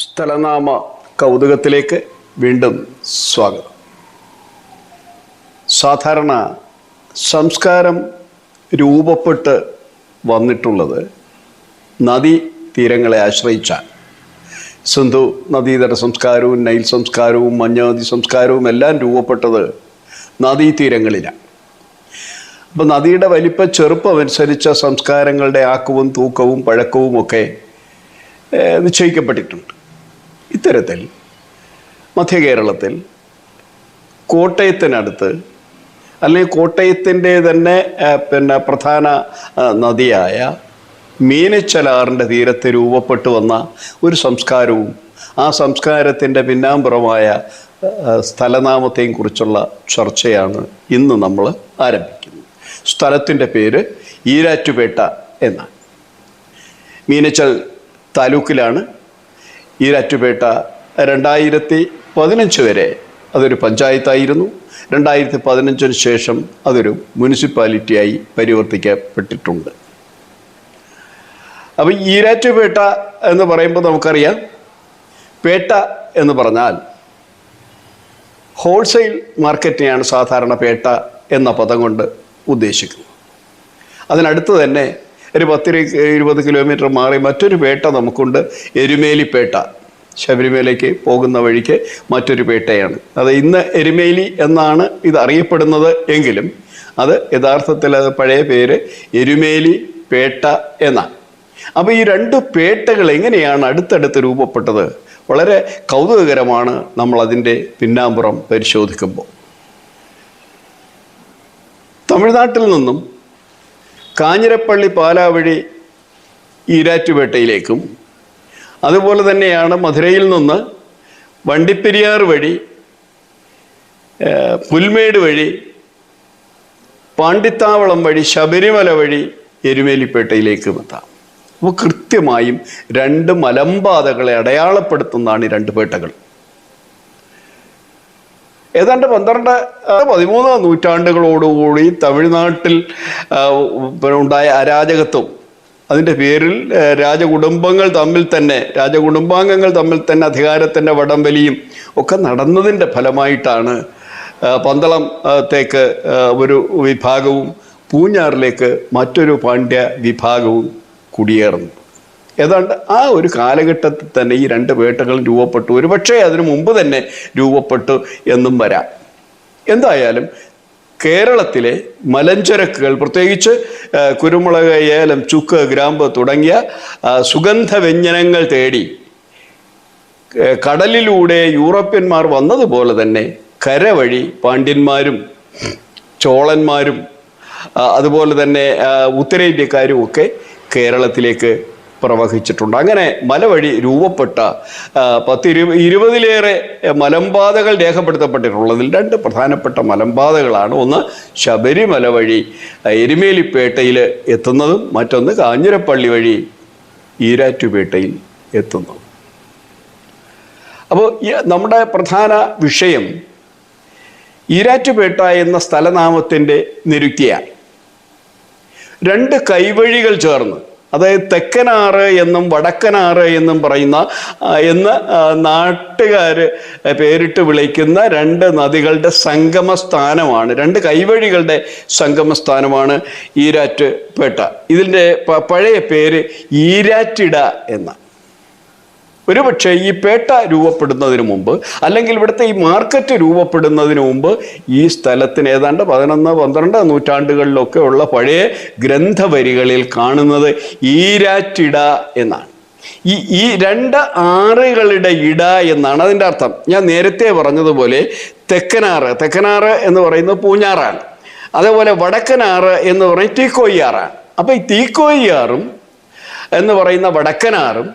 സ്ഥലനാമ കൗതുകത്തിലേക്ക് വീണ്ടും സ്വാഗതം. സാധാരണ സംസ്കാരം രൂപപ്പെട്ട് വന്നിട്ടുള്ളത് നദീ തീരങ്ങളെ ആശ്രയിച്ചാണ്. സിന്ധു നദീതര സംസ്കാരവും നൈൽ സംസ്കാരവും മഞ്ഞനദി സംസ്കാരവും എല്ലാം രൂപപ്പെട്ടത് നദീതീരങ്ങളിലാണ് അപ്പോൾ നദിയുടെ വലിപ്പ ചെറുപ്പമനുസരിച്ച സംസ്കാരങ്ങളുടെ ആക്കവും തൂക്കവും പഴക്കവും ഒക്കെ നിശ്ചയിക്കപ്പെട്ടിട്ടുണ്ട്. ഇത്തരത്തിൽ മധ്യ കേരളത്തിൽ കോട്ടയത്തിനടുത്ത് അല്ലെങ്കിൽ കോട്ടയത്തിന്റെ തന്നെ പിന്നെ പ്രധാന നദിയായ മീനച്ചലാറിന്റെ തീരത്ത് രൂപപ്പെട്ടു വന്ന ഒരു സംസ്കാരവും ആ സംസ്കാരത്തിന്റെ പിന്നാമ്പുറമായ സ്ഥലനാമത്തെയും കുറിച്ചുള്ള ചർച്ചയാണ് ഇന്ന് നമ്മൾ ആരംഭിക്കുന്നത്. സ്ഥലത്തിന്റെ പേര് ഈരാറ്റുപേട്ട എന്നാണ്. മീനച്ചൽ താലൂക്കിലാണ് ഈരാറ്റുപേട്ട രണ്ടായിരത്തി പതിനഞ്ച് വരെ അതൊരു പഞ്ചായത്തായിരുന്നു. രണ്ടായിരത്തി പതിനഞ്ചിന് ശേഷം അതൊരു മുനിസിപ്പാലിറ്റിയായി പരിവർത്തിക്കപ്പെട്ടിട്ടുണ്ട്. അപ്പം ഈരാറ്റുപേട്ട എന്ന് പറയുമ്പോൾ നമുക്കറിയാം പേട്ട എന്ന് പറഞ്ഞാൽ ഹോൾസെയിൽ മാർക്കറ്റിനെയാണ് സാധാരണ പേട്ട എന്ന പദം കൊണ്ട് ഉദ്ദേശിക്കുന്നത്. അതിനടുത്ത് തന്നെ ഒരു പത്തിരു ഇരുപത് കിലോമീറ്റർ മാറി മറ്റൊരു പേട്ട നമുക്കുണ്ട്. എരുമേലിപ്പേട്ട. ശബരിമലയ്ക്ക് പോകുന്ന വഴിക്ക് മറ്റൊരു പേട്ടയാണ്. അത് ഇന്ന് എരുമേലി എന്നാണ് ഇത് അറിയപ്പെടുന്നത് എങ്കിലും അത് യഥാർത്ഥത്തിൽ അത് പഴയ പേര് എരുമേലി പേട്ട എന്നാണ് അപ്പോൾ ഈ രണ്ട് പേട്ടകൾ എങ്ങനെയാണ് അടുത്തടുത്ത് രൂപപ്പെട്ടത്? വളരെ കൗതുകകരമാണ് നമ്മളതിന്റെ പിന്നാമ്പുറം പരിശോധിക്കുമ്പോൾ. തമിഴ്നാട്ടിൽ നിന്നും കാഞ്ഞിരപ്പള്ളി പാലാവഴി ഈരാറ്റുപേട്ടയിലേക്കും അതുപോലെ തന്നെയാണ് മധുരയിൽ നിന്ന് വണ്ടിപ്പെരിയാർ വഴി പുൽമേട് വഴി പാണ്ടിത്താവളം വഴി ശബരിമല വഴി എരുമേലിപ്പേട്ടയിലേക്കും എത്താം. അപ്പോൾ കൃത്യമായും രണ്ട് മലമ്പാതകളെ അടയാളപ്പെടുത്തുന്നതാണ് ഈ രണ്ട് പേട്ടകൾ. ഏതാണ്ട് പന്ത്രണ്ട് പതിമൂന്ന് നൂറ്റാണ്ടുകളോടുകൂടി തമിഴ്നാട്ടിൽ ഉണ്ടായ അരാജകത്വം. അതിന്റെ പേരിൽ രാജകുടുംബങ്ങൾ തമ്മിൽ തന്നെ രാജകുടുംബാംഗങ്ങൾ തമ്മിൽ തന്നെ അധികാരത്തിന്റെ വടംവലിയും ഒക്കെ നടന്നതിന്റെ ഫലമായിട്ടാണ് പന്തളത്തേക്ക് ഒരു വിഭാഗവും പൂഞ്ഞാറിലേക്ക് മറ്റൊരു പാണ്ഡ്യ വിഭാഗവും കുടിയേറുന്നത്. ഏതാണ്ട് ആ ഒരു കാലഘട്ടത്തിൽ തന്നെ ഈ രണ്ട് വേട്ടകൾ രൂപപ്പെട്ടു. ഒരു പക്ഷേ അതിനു മുമ്പ് തന്നെ രൂപപ്പെട്ടു എന്നും വരാം. എന്തായാലും കേരളത്തിലെ മലഞ്ചരക്കുകൾ പ്രത്യേകിച്ച് കുരുമുളക് ഏലം ചുക്ക് ഗ്രാമ്പ് തുടങ്ങിയ സുഗന്ധ വ്യഞ്ജനങ്ങൾ തേടി കടലിലൂടെ യൂറോപ്യന്മാർ വന്നതുപോലെ തന്നെ കരവഴി പാണ്ഡ്യന്മാരും ചോളന്മാരും അതുപോലെ തന്നെ ഉത്തരേന്ത്യക്കാരും ഒക്കെ കേരളത്തിലേക്ക് പ്രവഹിച്ചിട്ടുണ്ട്. അങ്ങനെ മലവഴി രൂപപ്പെട്ട പത്തി ഇരുപതിലേറെ മലമ്പാതകൾ രേഖപ്പെടുത്തപ്പെട്ടിട്ടുള്ളതിൽ രണ്ട് പ്രധാനപ്പെട്ട മലമ്പാതകളാണ്. ഒന്ന് ശബരിമല വഴി എരുമേലിപ്പേട്ടയിൽ എത്തുന്നതും മറ്റൊന്ന് കാഞ്ഞിരപ്പള്ളി വഴി ഈരാറ്റുപേട്ടയിൽ എത്തുന്നതും. അപ്പോൾ നമ്മുടെ പ്രധാന വിഷയം ഈരാറ്റുപേട്ട എന്ന സ്ഥലനാമത്തിന്റെ നിരുക്തിയാണ്. രണ്ട് കൈവഴികൾ ചേർന്ന് അതായത് തെക്കനാറ് എന്നും വടക്കനാറ് എന്നും പറയുന്ന എന്ന് നാട്ടുകാർ പേരിട്ട് വിളിക്കുന്ന രണ്ട് നദികളുടെ സംഗമ സ്ഥാനമാണ് രണ്ട് കൈവഴികളുടെ സംഗമ സ്ഥാനമാണ് ഈരാറ്റുപേട്ട. ഇതിന്റെ പഴയ പേര് ഈരാറ്റിട എന്ന. ഒരുപക്ഷെ ഈ പേട്ട രൂപപ്പെടുന്നതിന് മുമ്പ് അല്ലെങ്കിൽ ഇവിടുത്തെ ഈ മാർക്കറ്റ് രൂപപ്പെടുന്നതിന് മുമ്പ് ഈ സ്ഥലത്തിന് ഏതാണ്ട് പതിനൊന്ന് പന്ത്രണ്ട് നൂറ്റാണ്ടുകളിലൊക്കെ ഉള്ള പഴയ ഗ്രന്ഥവരികളിൽ കാണുന്നത് ഈരാറ്റിട എന്നാണ്. ഈ ഈ രണ്ട് ആറുകളുടെ ഇട എന്നാണ് അതിന്റെ അർത്ഥം. ഞാൻ നേരത്തെ പറഞ്ഞതുപോലെ തെക്കനാറ് തെക്കനാറ് എന്ന് പറയുന്നത് പൂഞ്ഞാറാണ്. അതേപോലെ വടക്കനാറ് എന്ന് പറയുന്നത് തീക്കോയ്യാറാണ്. അപ്പോൾ ഈ തീക്കോയ്യാറും എന്ന് പറയുന്ന വടക്കനാറും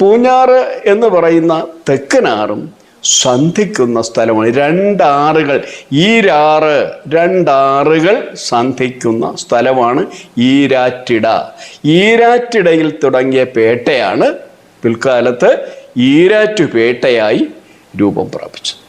പൂഞ്ഞാറ് എന്ന് പറയുന്ന തെക്കനാറും സന്ധിക്കുന്ന സ്ഥലമാണ്. രണ്ടാറുകൾ ഈരാറ് രണ്ടാറുകൾ സന്ധിക്കുന്ന സ്ഥലമാണ് ഈരാറ്റിട. ഈരാറ്റിടയിൽ തുടങ്ങിയ പേട്ടയാണ് പിൽക്കാലത്ത് ഈരാറ്റുപേട്ടയായി രൂപം പ്രാപിച്ചത്.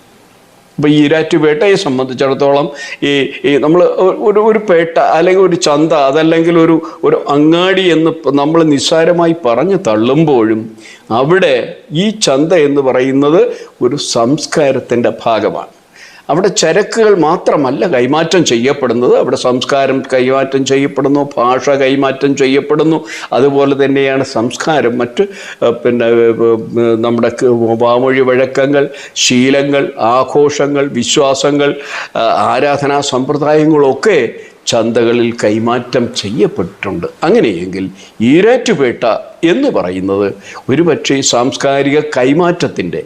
അപ്പോൾ ഈ ഈരാറ്റുപേട്ടയെ സംബന്ധിച്ചിടത്തോളം ഈ ഈ നമ്മൾ ഒരു ഒരു പേട്ട അല്ലെങ്കിൽ ഒരു ചന്ത അതല്ലെങ്കിൽ ഒരു ഒരു അങ്ങാടി എന്ന് നമ്മൾ നിസ്സാരമായി പറഞ്ഞു തള്ളുമ്പോഴും അവിടെ ഈ ചന്ത എന്ന് പറയുന്നത് ഒരു സംസ്കാരത്തിന്റെ ഭാഗമാണ്. അവിടെ ചരക്കുകൾ മാത്രമല്ല കൈമാറ്റം ചെയ്യപ്പെടുന്നത്. അവിടെ സംസ്കാരം കൈമാറ്റം ചെയ്യപ്പെടുന്നു ഭാഷ കൈമാറ്റം ചെയ്യപ്പെടുന്നു. അതുപോലെ തന്നെയാണ് സംസ്കാരം. മറ്റ് പിന്നെ നമ്മുടെ വാമൊഴി വഴക്കങ്ങൾ ശീലങ്ങൾ ആഘോഷങ്ങൾ വിശ്വാസങ്ങൾ ആരാധനാ സമ്പ്രദായങ്ങളൊക്കെ ചന്തകളിൽ കൈമാറ്റം ചെയ്യപ്പെട്ടിട്ടുണ്ട്. അങ്ങനെയെങ്കിൽ ഈരാറ്റുപേട്ട എന്ന് പറയുന്നത് ഒരുപക്ഷെ സാംസ്കാരിക കൈമാറ്റത്തിന്റെ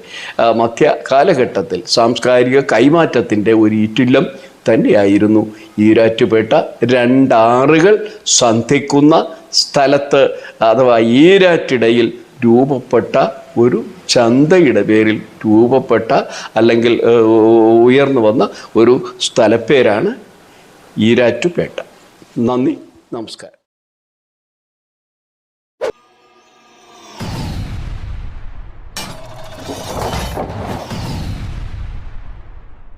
മധ്യ കാലഘട്ടത്തിൽ സാംസ്കാരിക കൈമാറ്റത്തിന്റെ ഒരു ഈറ്റില്ലം തന്നെയായിരുന്നു. ഈരാറ്റുപേട്ട രണ്ടാറുകൾ സന്ധിക്കുന്ന സ്ഥലത്ത് അഥവാ ഈരാറ്റിടയിൽ രൂപപ്പെട്ട ഒരു ചന്തയുടെ പേരിൽ രൂപപ്പെട്ട അല്ലെങ്കിൽ ഉയർന്നു വന്ന ഒരു സ്ഥലപ്പേരാണ് ഈരാറ്റുപേട്ട. നന്ദി നമസ്കാരം.